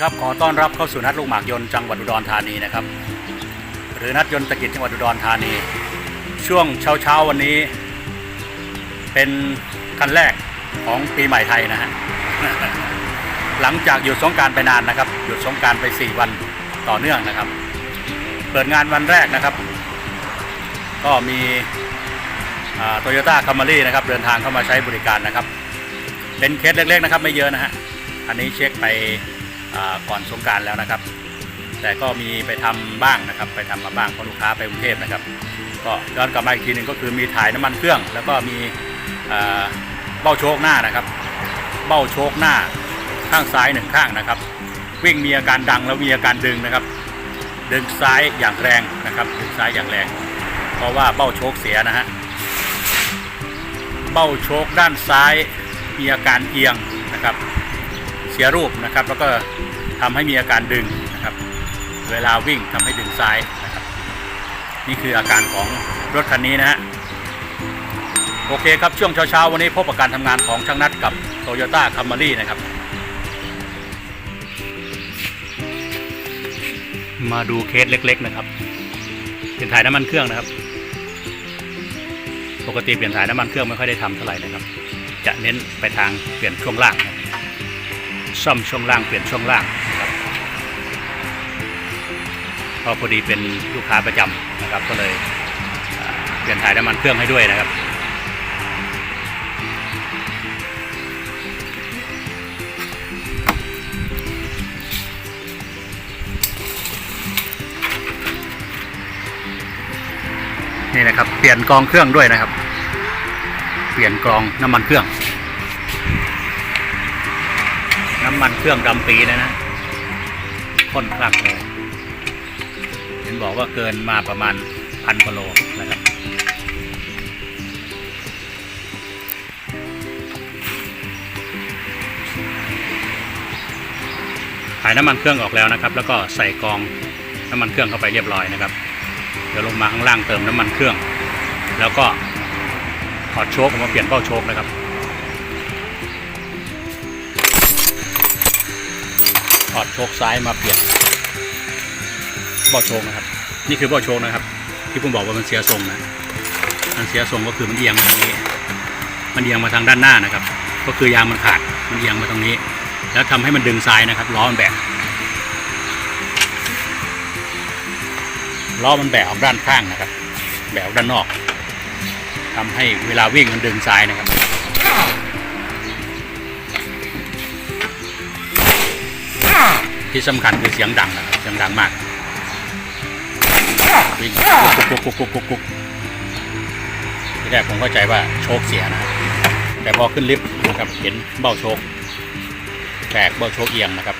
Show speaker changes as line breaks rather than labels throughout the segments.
ครับ ขอต้อนรับเข้าสู่นัดลูกหมากยนต์จังหวัดอุดรธานีนะครับ หรือนัดยนต์ตะกิจจังหวัดอุดรธานี ช่วงเช้าเช้าวันนี้ เป็นคันแรกของปีใหม่ไทยนะฮะหลังจากหยุดสงการไปนานนะครับ หยุดสงการไป 4 วันต่อเนื่องนะครับ เปิดงานวันแรกนะครับ ก็มีโตโยต้าคัมมารีนะครับ เดินทางเข้ามาใช้บริการนะครับ เป็นเคสเล็กๆนะครับ ไม่เยอะนะฮะอันนี้เช็คไป ก่อนสงการแล้วนะครับ แต่ก็มีไปทำบ้างนะครับ ไปทำมาบ้างเพราะลูกค้าไปกรุงเทพนะครับ ก็ย้อนกลับมาอีกทีหนึ่งก็คือมีถ่ายน้ำมันเครื่อง แล้วก็มีเบ้าโชคหน้านะครับ เบ้าโชคหน้าข้างซ้ายหนึ่งข้างนะครับ วิ่งมีอาการดังแล้วมีอาการดึงนะครับ ดึงซ้ายอย่างแรงนะครับ ดึงซ้ายอย่างแรง เพราะว่าเบ้าโชคเสียนะฮะเบ้าโชคด้านซ้ายมีอาการเอียงนะครับ สียรูปนะครับ แล้วก็ทำให้มีอาการดึงนะครับ เวลาวิ่งทำให้ดึงซ้ายนะครับ นี่คืออาการของรถคันนี้นะฮะโอเคครับช่วงเช้าๆวันนี้พบกับการทำงานของช่างนัดกับ Toyota Camry นะครับ มาดูเคสเล็ก ๆ นะครับ เปลี่ยนถ่ายน้ำมันเครื่องนะครับ ปกติเปลี่ยนถ่ายน้ำมันเครื่องไม่ค่อยได้ทำเท่าไหร่นะครับ จะเน้นไปทางเปลี่ยนช่วงล่างนะ ซ่อมช่วงล่างเปลี่ยนช่วงล่างนะครับเพราะพอดีเป็นลูกค้าประจำนะครับ ก็เลยเปลี่ยนถ่ายน้ำมันเครื่องให้ด้วยนะครับนี่นะครับ เปลี่ยนกองเครื่องด้วยนะครับ เปลี่ยนกองน้ำมันเครื่องำมันเครื่องดำปีนะนะค่อนคลักเลยเห็นบอกว่าเกินมาประมาณพันกิโลนะครับถ่ายน้ำมันเครื่องออกแล้วนะครับ แล้วก็ใส่กองน้ำมันเครื่องเข้าไปเรียบร้อยนะครับ เดี๋ยวลงมาข้างล่างเติมน้ำมันเครื่อง แล้วก็ถอดโชคออกมาเปลี่ยนเบ้าโชคนะครับ อดโชคซ้ายมาเปลี่ยนเบ้าโชคนะครับ นี่คือเบ้าโชคนะครับ ที่ผมบอกว่ามันเสียทรงนะมันเสียทรงก็คือมันเอียงมาทางนี้ มันเอียงมาทางด้านหน้านะครับ ก็คือยางมันขาดมันเอียงมาตรงนี้ แล้วทำให้มันดึงซ้ายนะครับล้อมันแบกล้อมันแบกออกด้านข้างนะครับ แบกด้านนอกทำให้เวลาวิ่งมันดึงซ้ายนะครับ ที่สำคัญคือเสียงดังนะเสียงดังมากวิ่งกุกกุกกุกกุกกุกกุกที่แรกผมเข้าใจว่าโชคเสียนะแต่พอขึ้นลิฟต์นะครับเห็นเบ้าโชคแบกเบ้าโชคเอียงนะครับ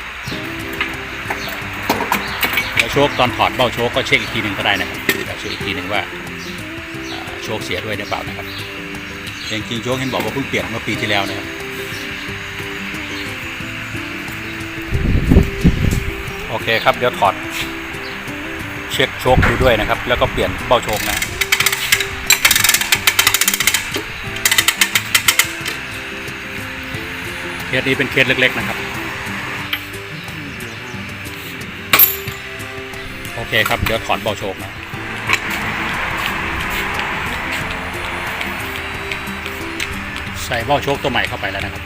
แล้วโชคตอนถอดเบ้าโชคก็เช็คอีกทีหนึ่งก็ได้นะครับเช็คอีกทีหนึ่งว่าโชคเสียด้วยหรือเปล่านะครับจริงๆโชคเห็นบอกว่าเพิ่งเปลี่ยนเมื่อปีที่แล้วนะครับ โอเคครับเดี๋ยวถอด เช็คโชคดูด้วยนะครับ แล้วก็เปลี่ยนเบ้าโชคนะเคสนี้เป็นเคสเล็ก ๆ นะครับ โอเคครับ เดี๋ยวถอนเบาโชคนะใส่เบาโชคตัวใหม่เข้าไปแล้วนะครับ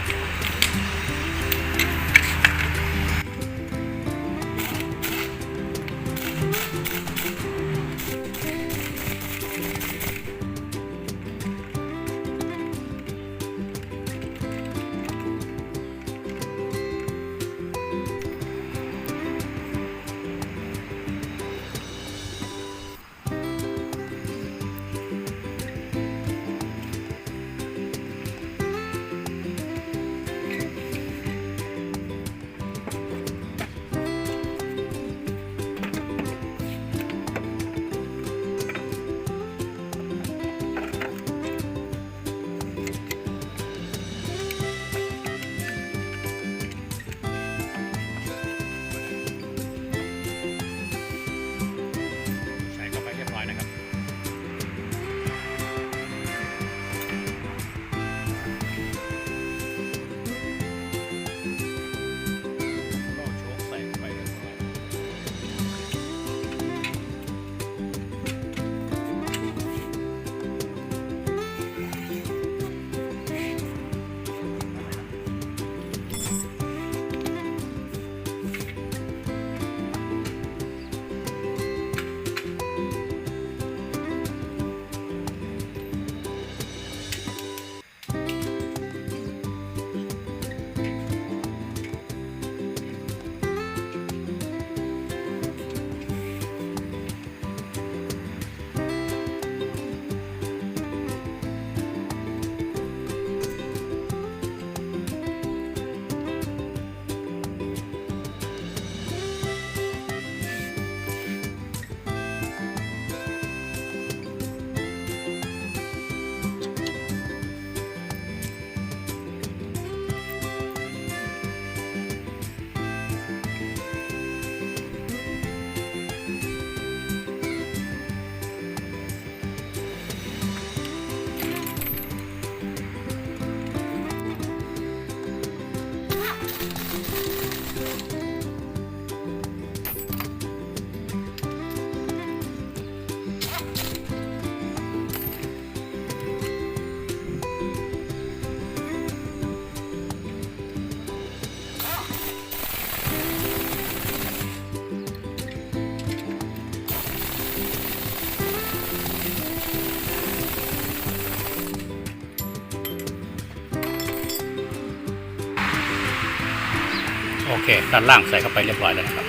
เคด้านล่างใส่เข้าไปเรียบร้อยแล้วนะครับ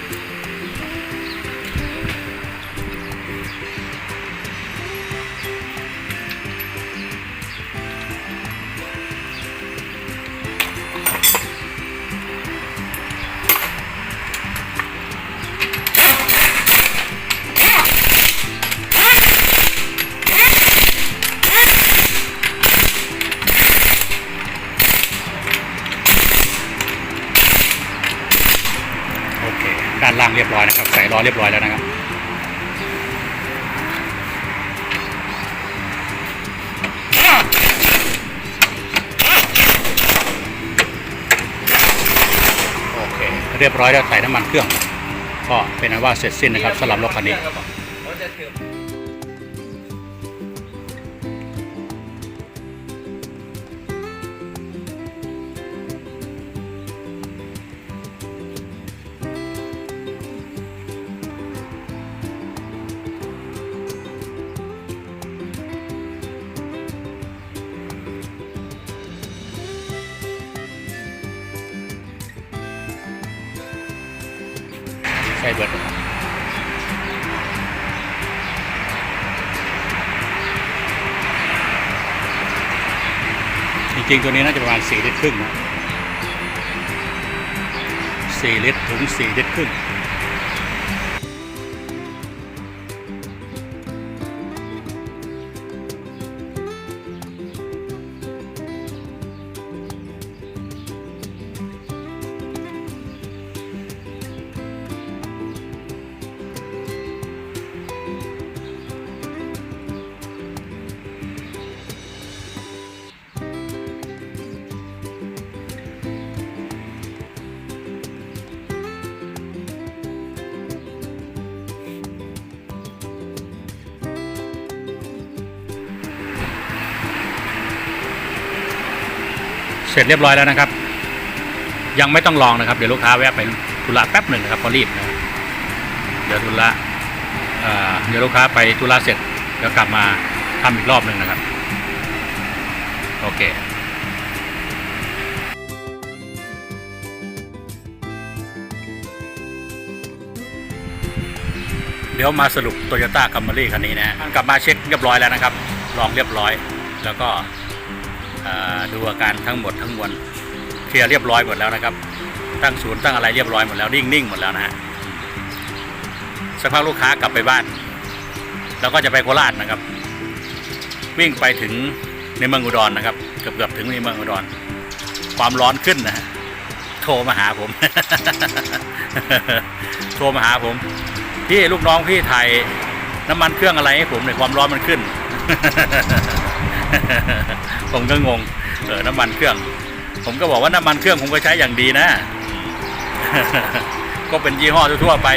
รียบร้อยนะครับ ใส่ล้อเรียบร้อยแล้วนะครับโอเคเรียบร้อยแล้วใส่น้ำมันเครื่อง ก็เป็นอันว่าเสร็จสิ้นนะครับสำหรับรถคันนี้ ใช่เบิดจริงๆตัวนี้น่าจะประมาณ4ลิตรครึ่งนะ4ลิตรถึง4ลิตรครึ่ง เสร็จเรียบร้อยแล้วนะครับ ยังไม่ต้องลองนะครับ เดี๋ยวลูกค้าแวะไปธุระแป๊บหนึ่งนะครับเพอรีบนะเดี๋ยวธุระเเดี๋ยวลูกค้าไปธุระเสร็จเดี๋ยวกลับมาทำอีกรอบหนึ่งนะครับ โอเคเดี๋ยวมาสรุปโตโยต้าคัม r รี่คันนี้นะกลับมาเช็คเรียบร้อยแล้วนะครับ ลองเรียบร้อย แล้วก็ ดูอาการทั้งหมดทั้งมวลเคลียร์เรียบร้อยหมดแล้วนะครับ ตั้งศูนย์ตั้งอะไรเรียบร้อยหมดแล้วนิ่งนิ่งๆหมดแล้วนะฮะสักพักลูกค้ากลับไปบ้าน แล้วก็จะไปโคราชนะครับ วิ่งไปถึงในเมืองอุดรนะครับเกือบเกือบถึงในเมืองอุดร ความร้อนขึ้นนะโทรมาหาผม โทรมาหาผมพี่ลูกน้องพี่ถ่ายน้ำมันเครื่องอะไรให้ผมในอยความร้อนมันขึ้น ผมก็งง เออน้ำมันเครื่อง ผมก็บอกว่าน้ำมันเครื่องผมก็ใช้อย่างดีนะ ก็เป็นยี่ห้อทั่วไป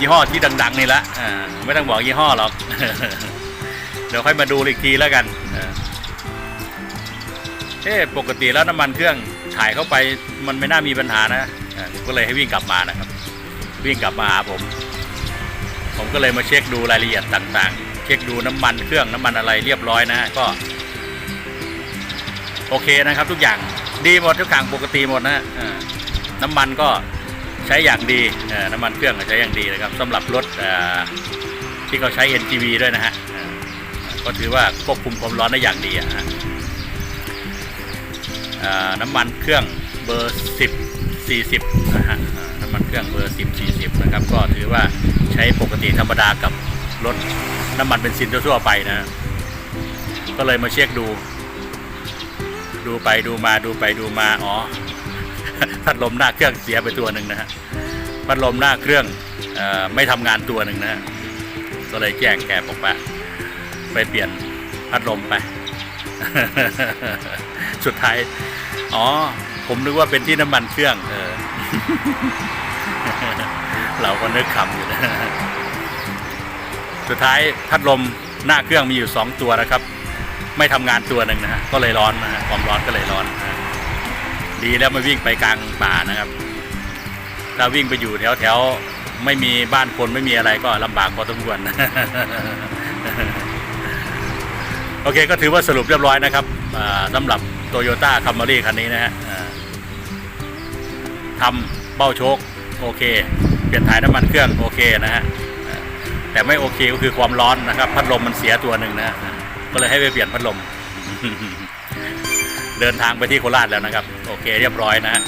ยี่ห้อที่ดัง ๆ นี่ละอ่าไม่ต้องบอกยี่ห้อหรอก เดี๋ยวค่อยมาดูอีกทีแล้วกันเอ๊ปกติแล้วน้ำมันเครื่องถ่ายเข้าไปมันไม่น่ามีปัญหานะก็เลยให้วิ่งกลับมานะครับ วิ่งกลับมาหาผม ผมก็เลยมาเช็คดูรายละเอียดต่างๆ เช็คดูน้ำมันเครื่องน้ำมันอะไรเรียบร้อยนะ ก็ โอเคนะครับ ทุกอย่างดีหมดทุกอย่างปกติหมดนะฮะน้ำมันก็ใช้อย่างดีน้ำมันเครื่องก็ใช้อย่างดีนะครับสำหรับรถที่เขาใช้ NGV ด้วยนะฮะก็ถือว่าควบคุมความร้อนได้อย่างดีอะฮะน้ำมันเครื่องเบอร์ 10 40นะฮะน้ำมันเครื่องเบอร์ 10 40 นะครับ ก็ถือว่าใช้ปกติธรรมดากับรถน้ำมันเบนซินทั่วๆไปนะฮะก็เลยมาเช็คดู ดูไปดูมาดูไปดูมาอ๋อพัดลมหน้าเครื่องเสียไปตัวหนึ่งนะฮะพัดลมหน้าเครื่องอไม่ทำงานตัวหนึ่งนะฮะก็เลยแจ้งแกบอกว่าไปเปลี่ยนพัดลมไป สุดท้าย อ๋อ ผมนึกว่าเป็นที่น้ำมันเครื่อง เออ เราก็นึกขำอยู่นะ สุดท้ายพัดลมหน้าเครื่องมีอยู่สองตัวนะครับ ไม่ทำงานตัวหนึ่งนะฮะก็เลยร้อนนะฮะความร้อนก็เลยร้อนนะดีแล้วไม่วิ่งไปกลางป่านะครับ ถ้าวิ่งไปอยู่แถวแถวๆไม่มีบ้านคนไม่มีอะไรก็ลำบากพอสมควรโอเคก็ถือว่าสรุปเรียบร้อยนะครับสำหรับโตโยต้าคัมรี่คันนี้นะฮะอ่าทเบ้าโชคโอเค เปลี่ยนถ่ายน้ำมันเครื่องโอเคนะฮะแต่ไม่โอเคก็คือความร้อนนะครับ พัดลมมันเสียตัวหนึ่งนะะ ก็เลยให้ไปเปลี่ยนพัดลม เดินทางไปที่โคราชแล้วนะครับ โอเคเรียบร้อยนะฮะ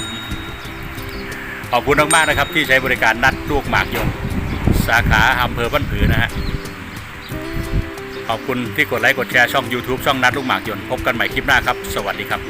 ขอบคุณมากๆนะครับ ที่ใช้บริการนัดลูกหมากยง สาขาอำเภอบ้านผือนะฮะขอบคุณที่กดไลค์กดแชร์ช่อง YouTube ช่องนัดลูกหมากยนต์พบกันใหม่คลิปหน้าครับ สวัสดีครับ